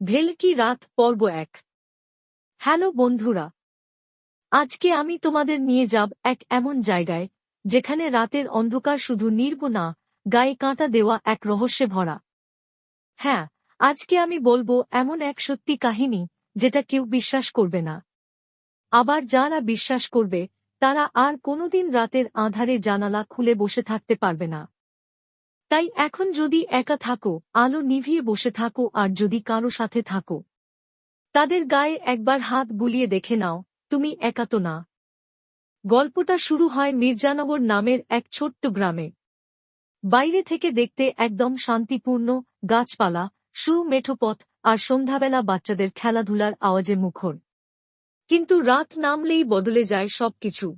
ভেলকি রাত পর্ব এক। হ্যালো বন্ধুরা, আজকে আমি তোমাদের নিয়ে যাব এক এমন জায়গায়, যেখানে রাতের অন্ধকার শুধু নির্ব না গায়ে কাঁটা দেওয়া এক রহস্যে ভরা। হ্যাঁ আজকে আমি বলব এমন এক সত্যি কাহিনী, যেটা কেউ বিশ্বাস করবে না। আবার যারা বিশ্বাস করবে, তারা আর কোনোদিন রাতের আধারে জানালা খুলে বসে থাকতে পারবে না। তাই এখন যদি একা থাকো, আলো নিভিয়ে বসে থাকো আর যদি কারও সাথে থাকো। তাদের গায়ে একবার হাত বুলিয়ে দেখে নাও, তুমি একা তো না। গল্পটা শুরু হয় মির্জানগর নামের এক ছোট্ট গ্রামে। বাইরে থেকে দেখতে একদম শান্তিপূর্ণ, গাছপালা শুরু মেঠো পথ আর সন্ধ্যাবেলা বাচ্চাদের খেলাধুলার আওয়াজে মুখর। কিন্তু রাত নামলেই বদলে যায় সবকিছু।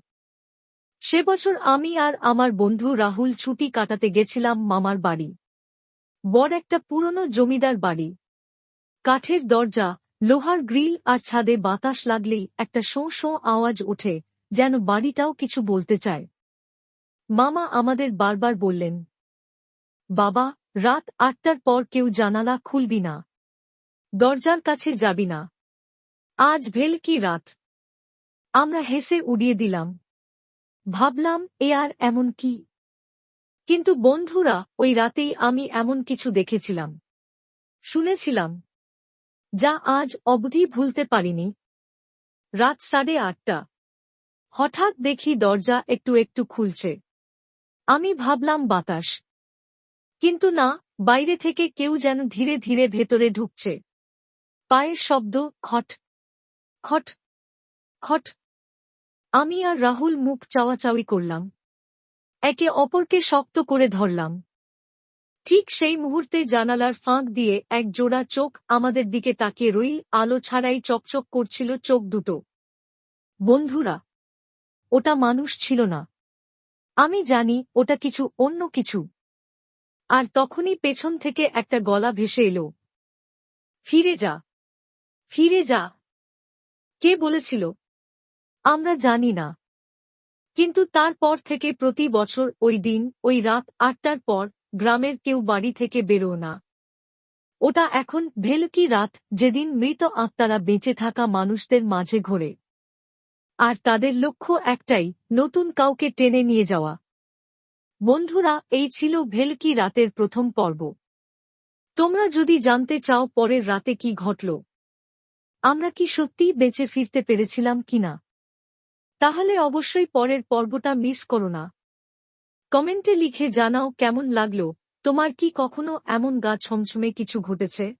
সে বছর আমি আর আমার বন্ধু রাহুল ছুটি কাটাতে গেছিলাম মামার বাড়ি। বড় একটা পুরনো জমিদার বাড়ি। কাঠের দরজা, লোহার গ্রিল আর ছাদে বাতাস লাগলেই একটা শোঁ শোঁ আওয়াজ ওঠে, যেন বাড়িটাও কিছু বলতে চায়। মামা আমাদের বারবার বললেন, বাবা, রাত আটটার পর কেউ জানালা খুলবি না। দরজার কাছে যাবি না। আজ ভেল কি রাত। আমরা হেসে উড়িয়ে দিলাম। ভাবলাম, এ আর এমন কি? কিন্তু বন্ধুরা, ওই রাতেই আমি এমন কিছু দেখেছিলাম। শুনেছিলাম যা আজ অবধি ভুলতে পারিনি। রাত সাড়ে আটটা। হঠাৎ দেখি দরজা একটু একটু খুলছে। আমি ভাবলাম, বাতাস। কিন্তু না, বাইরে থেকে কেউ যেন ধীরে ধীরে ভেতরে ঢুকছে। পায়ের শব্দ, খট খট খট। আমি আর রাহুল মুখ চাওয়াচাওয়ি করলাম। একে অপরকে শক্ত করে ধরলাম। ঠিক সেই মুহূর্তে জানালার ফাঁক দিয়ে এক জোড়া চোখ আমাদের দিকে তাকিয়ে রইল, আলো ছাড়াই চকচক করছিল চোখ দুটো। বন্ধুরা, ওটা মানুষ ছিল না। আমি জানি ওটা কিছু অন্য কিছু। আর তখনই পেছন থেকে একটা গলা ভেসে এলো। ফিরে যা। ফিরে যা। কে বলেছিল? আমরা জানি না। কিন্তু তারপর থেকে প্রতি বছর ওই দিন, ওই রাত আটটার পর গ্রামের কেউ বাড়ি থেকে বেরো না। ওটা এখন ভেলকি রাত, যেদিন মৃত আত্মারা বেঁচে থাকা মানুষদের মাঝে ঘোরে। আর তাদের লক্ষ্য একটাই, নতুন কাউকে টেনে নিয়ে যাওয়া। বন্ধুরা, এই ছিল ভেলকি রাতের প্রথম পর্ব। তোমরা যদি জানতে চাও পরের রাতে কি ঘটল, আমরা কি সত্যিই বেঁচে ফিরতে পেরেছিলাম কিনা তাহলে অবশ্যই পরের পর্বটা মিস করো না। কমেন্টে লিখে জানাও কেমন লাগল, তোমার কি কখনো এমন গা ছমছমে কিছু ঘটেছে?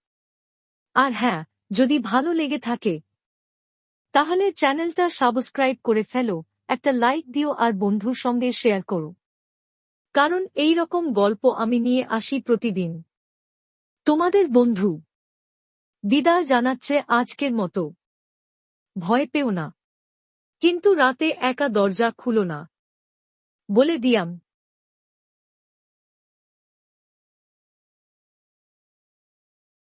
আর হ্যাঁ যদি ভালো লেগে থাকে, তাহলে চ্যানেলটা সাবস্ক্রাইব করে ফেলো, একটা লাইক দিও আর বন্ধুর সঙ্গে শেয়ার করো। কারণ এই রকম গল্প আমি নিয়ে আসি প্রতিদিন। তোমাদের বন্ধু, বিদায় জানাচ্ছে আজকের মতো। ভয় পেও না। কিন্তু রাতে একা দরজা খুলো না। বলে দিয়াম